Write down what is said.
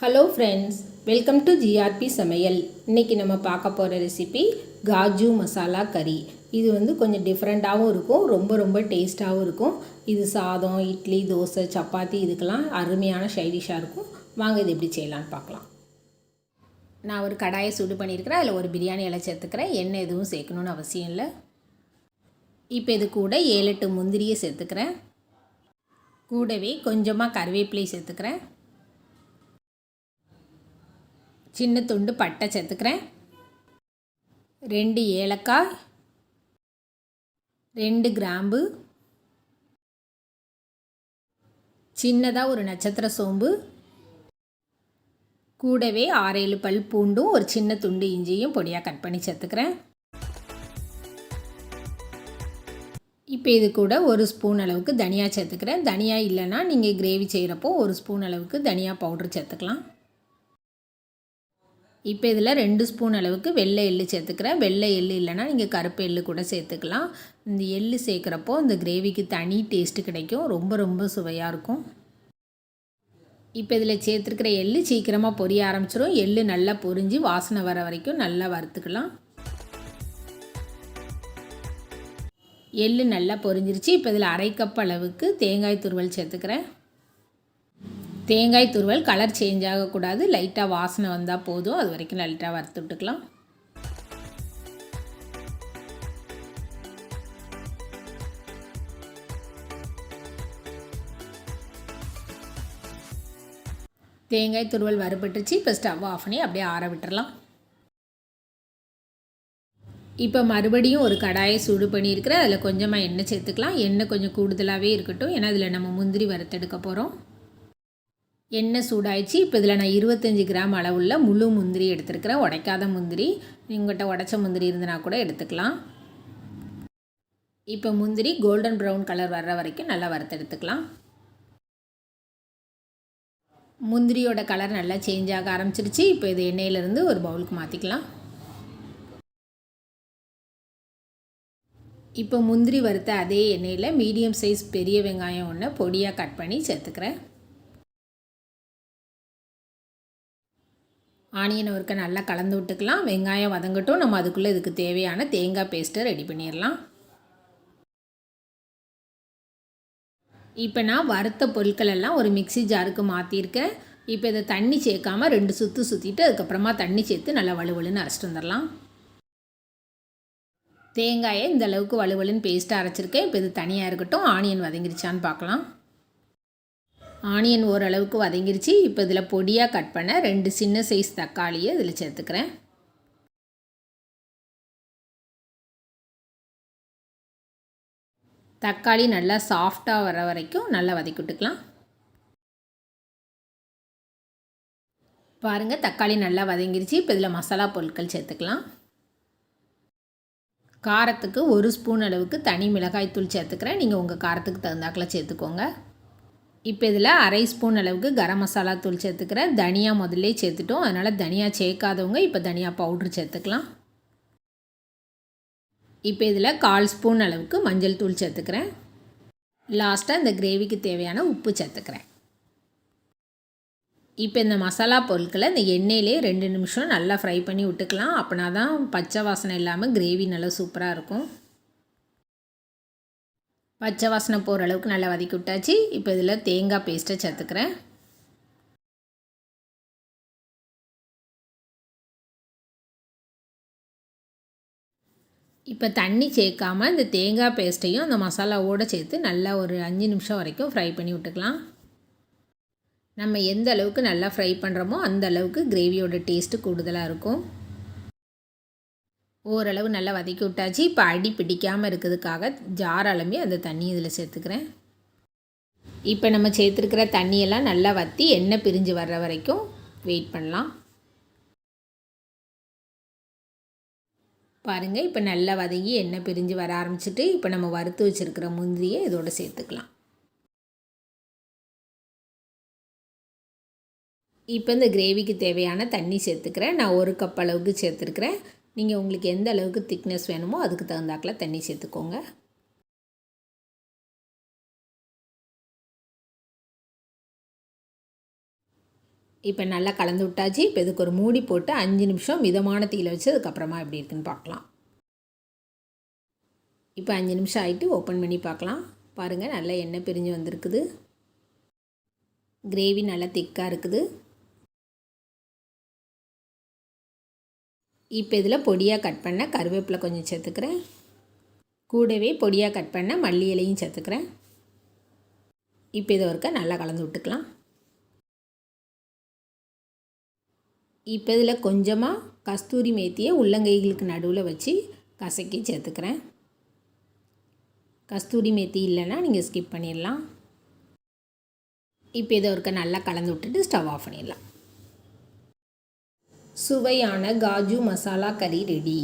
Hello friends welcome to GRP சமையல் இன்றைக்கி நம்ம பார்க்க போகிற ரெசிபி காஜு மசாலா கறி. இது வந்து கொஞ்சம் டிஃப்ரெண்ட்டாகவும் இருக்கும் ரொம்ப ரொம்ப டேஸ்ட்டாகவும் இருக்கும். இது சாதம் இட்லி தோசை சப்பாத்தி இதுக்கெல்லாம் அருமையான சைடிஷாக இருக்கும். வாங்க இது எப்படி செய்யலான்னு பார்க்கலாம். நான் ஒரு கடாயை சூடு பண்ணியிருக்கிறேன் அதில் ஒரு பிரியாணி இலை சேர்த்துக்கிறேன். எண்ணெய் எதுவும் சேர்க்கணுன்னு அவசியம் இல்லை. இப்போ இது கூட ஏழு எட்டு முந்திரியை சேர்த்துக்கிறேன். கூடவே கொஞ்சமாக கருவேப்பிலை சேர்த்துக்கிறேன். சின்ன துண்டு பட்டை சேர்த்துக்கிறேன். ரெண்டு ஏலக்காய் ரெண்டு கிராம்பு சின்னதாக ஒரு நட்சத்திர சோம்பு கூடவே ஆறேழு பல் பூண்டும் ஒரு சின்ன துண்டு இஞ்சியும் பொடியாக கட் பண்ணி சேர்த்துக்கிறேன். இப்போ இது கூட ஒரு ஸ்பூன் அளவுக்கு தனியா சேர்த்துக்கிறேன். தனியா இல்லைன்னா நீங்கள் கிரேவி செய்கிறப்போ ஒரு ஸ்பூன் அளவுக்கு தனியா பவுட்ரு சேர்த்துக்கலாம். இப்போ இதில் ரெண்டு ஸ்பூன் அளவுக்கு வெள்ளை எள்ளு சேர்த்துக்கிறேன். வெள்ளை எள்ளு இல்லைன்னா நீங்கள் கருப்பு எள்ளு கூட சேர்த்துக்கலாம். இந்த எள்ளு சேர்க்குறப்போ இந்த கிரேவிக்கு தனி டேஸ்ட்டு கிடைக்கும். ரொம்ப ரொம்ப சுவையாக இருக்கும். இப்போ இதில் சேர்த்துருக்கிற எள்ளு சீக்கிரமாக பொரிய ஆரம்பிச்சிடும் எள்ளு நல்லா பொரிஞ்சு வாசனை வர வரைக்கும் நல்லா வறுத்துக்கலாம். எள்ளு நல்லா பொரிஞ்சிருச்சு. இப்போ இதில் அரை கப் அளவுக்கு தேங்காய் துருவல் சேர்த்துக்கிறேன். தேங்காய் துருவல் கலர் சேஞ்ச் ஆகக்கூடாது. லைட்டாக வாசனை வந்தால் போதும். அது வரைக்கும் லைட்டாக வறுத்து விட்டுக்கலாம். தேங்காய் துருவல் வறுபட்டுச்சு இப்போ ஸ்டவ் ஆஃப் பண்ணி அப்படியே ஆற விட்டுறலாம். இப்போ மறுபடியும் ஒரு கடாயை சூடு பண்ணியிருக்கிறேன். அதில் கொஞ்சமாக எண்ணெய் சேர்த்துக்கலாம். எண்ணெய் கொஞ்சம் கூடுதலாகவே இருக்கட்டும். ஏன்னா அதில் நம்ம முந்திரி வறுத்தெடுக்க போகிறோம் எண்ணெய் சூடாயிடுச்சு. இப்போ இதில் நான் இருபத்தஞ்சி கிராம் அளவுள்ள முழு முந்திரி எடுத்துருக்கிறேன். உடைக்காத முந்திரி. உங்கள்கிட்ட உடச்ச முந்திரி இருந்தனா கூட எடுத்துக்கலாம். இப்போ முந்திரி கோல்டன் ப்ரௌன் கலர் வர்ற வரைக்கும் நல்லா வறுத்தெடுத்துக்கலாம் முந்திரியோட கலர் நல்லா சேஞ்ச் ஆக ஆரம்பிச்சிருச்சு. இப்போ இது எண்ணெயிலேருந்து ஒரு பவுலுக்கு மாற்றிக்கலாம் இப்போ முந்திரி வறுத்த அதே எண்ணெயில் மீடியம் சைஸ் பெரிய வெங்காயம் ஒன்று பொடியாக கட் பண்ணி சேர்த்துக்கிறேன். ஆனியன் ஒருக்க நல்லா கலந்து விட்டுக்கலாம். வெங்காயம் வதங்கட்டும். நம்ம அதுக்குள்ளே இதுக்கு தேவையான தேங்காய் பேஸ்ட்டை ரெடி பண்ணிடலாம். இப்போ நான் வறுத்த பொருட்கள் எல்லாம் ஒரு மிக்சி ஜாருக்கு மாற்றிருக்கேன் இப்போ இதை தண்ணி சேர்க்காமல் ரெண்டு சுற்று சுற்றிட்டு அதுக்கப்புறமா தண்ணி சேர்த்து நல்லா வலுவலுன்னு அரைச்சிட்டு வந்துடலாம். தேங்காயை இந்த அளவுக்கு வலுவலுன்னு பேஸ்ட்டாக அரைச்சிருக்கேன். இப்போ இது தனியாக இருக்கட்டும். ஆனியன் வதங்கிருச்சான்னு பார்க்கலாம். ஆனியன் ஓரளவுக்கு வதங்கிருச்சு. இப்போ இதில் பொடியாக கட் பண்ண ரெண்டு சின்ன சைஸ் தக்காளியை இதில் சேர்த்துக்கிறேன். தக்காளி நல்லா சாஃப்டாக வர வரைக்கும் நல்லா வதக்கி விட்டுக்கலாம். பாருங்கள் தக்காளி நல்லா வதங்கிருச்சு. இப்போ இதில் மசாலா பொருட்கள் சேர்த்துக்கலாம். காரத்துக்கு ஒரு ஸ்பூன் அளவுக்கு தனி மிளகாய் தூள் சேர்த்துக்கிறேன். நீங்கள் உங்கள் காரத்துக்கு தகுந்தாக்கில் சேர்த்துக்கோங்க. இப்போ இதில் அரை ஸ்பூன் அளவுக்கு கரம் மசாலா தூள் சேர்த்துக்கிறேன் தனியா முதல்ல சேர்த்துட்டோம். அதனால் தனியா சேர்க்காதவங்க இப்போ தனியா பவுட்ரு சேர்த்துக்கலாம். இப்போ இதில் கால் ஸ்பூன் அளவுக்கு மஞ்சள் தூள் சேர்த்துக்கிறேன். லாஸ்ட்டாக இந்த கிரேவிக்கு தேவையான உப்பு சேர்த்துக்கிறேன். இப்போ இந்த மசாலா பொருட்களை இந்த எண்ணெயிலே ரெண்டு நிமிஷம் நல்லா ஃப்ரை பண்ணி விட்டுக்கலாம். அப்படின்னா தான் பச்சை வாசனை இல்லாமல் கிரேவி நல்லா சூப்பராக இருக்கும். பச்சை வாசனை போகிற அளவுக்கு நல்லா வதக்கி விட்டாச்சு. இப்போ இதில் தேங்காய் பேஸ்ட்டை சேர்த்துக்கிறேன். இப்போ தண்ணி சேர்க்காமல் இந்த தேங்காய் பேஸ்ட்டையும் அந்த மசாலாவோடு சேர்த்து நல்லா ஒரு அஞ்சு நிமிஷம் வரைக்கும் ஃப்ரை பண்ணி விட்டுக்கலாம். நம்ம எந்த அளவுக்கு நல்லா ஃப்ரை பண்ணுறோமோ அந்த அளவுக்கு கிரேவியோட டேஸ்ட்டு கூடுதலாக இருக்கும். ஓரளவு நல்லா வதக்கி விட்டாச்சு. இப்போ அடி பிடிக்காமல் இருக்கிறதுக்காக ஜார் அளமே அந்த தண்ணி இதில் சேர்த்துக்கிறேன். இப்போ நம்ம சேர்த்துருக்கிற தண்ணியெல்லாம் நல்லா வற்றி எண்ணெய் பிரிஞ்சு வர்ற வரைக்கும் வெயிட் பண்ணலாம். பாருங்கள் இப்போ நல்லா வதங்கி எண்ணெய் பிரிஞ்சு வர ஆரம்பிச்சிட்டு இப்போ நம்ம வறுத்து வச்சுருக்கிற முந்திரியை இதோட சேர்த்துக்கலாம். இப்போ இந்த கிரேவிக்கு தேவையான தண்ணி சேர்த்துக்கிறேன். நான் ஒரு கப் அளவுக்கு சேர்த்துருக்குறேன். நீங்கள் உங்களுக்கு எந்த அளவுக்கு திக்னஸ் வேணுமோ அதுக்கு தகுந்தாக்கில் தண்ணி சேர்த்துக்கோங்க. இப்போ நல்லா கலந்து விட்டாச்சு. இப்போ இதுக்கு ஒரு மூடி போட்டு அஞ்சு நிமிஷம் மிதமான தீயில் வச்சு அதுக்கப்புறமா எப்படி இருக்குன்னு பார்க்கலாம். இப்போ அஞ்சு நிமிஷம் ஆகிட்டு ஓப்பன் பண்ணி பார்க்கலாம். பாருங்கள் நல்லா எண்ணெய் பிரிஞ்சு வந்திருக்குது. கிரேவி நல்லா திக்காக இருக்குது. இப்போ இதில் பொடியாக கட் பண்ண கருவேப்பிலை கொஞ்சம் சேர்த்துக்கிறேன். கூடவே பொடியாக கட் பண்ண மல்லி இலையும் சேர்த்துக்கிறேன். இப்போ இதை ஒருக்க நல்லா கலந்து விட்டுக்கலாம். இப்போ இதில் கொஞ்சமாக கஸ்தூரி மேத்தியை உள்ளங்கைகளுக்கு நடுவில் வச்சு கசக்கி சேர்த்துக்கிறேன். கஸ்தூரி மேத்தி இல்லைன்னா நீங்கள் ஸ்கிப் பண்ணிடலாம். இப்போ இதை ஒருக்க நல்லா கலந்து விட்டுட்டு ஸ்டவ் ஆஃப் பண்ணிடலாம். சுவையான காஜு மசாலா கறி ரெடி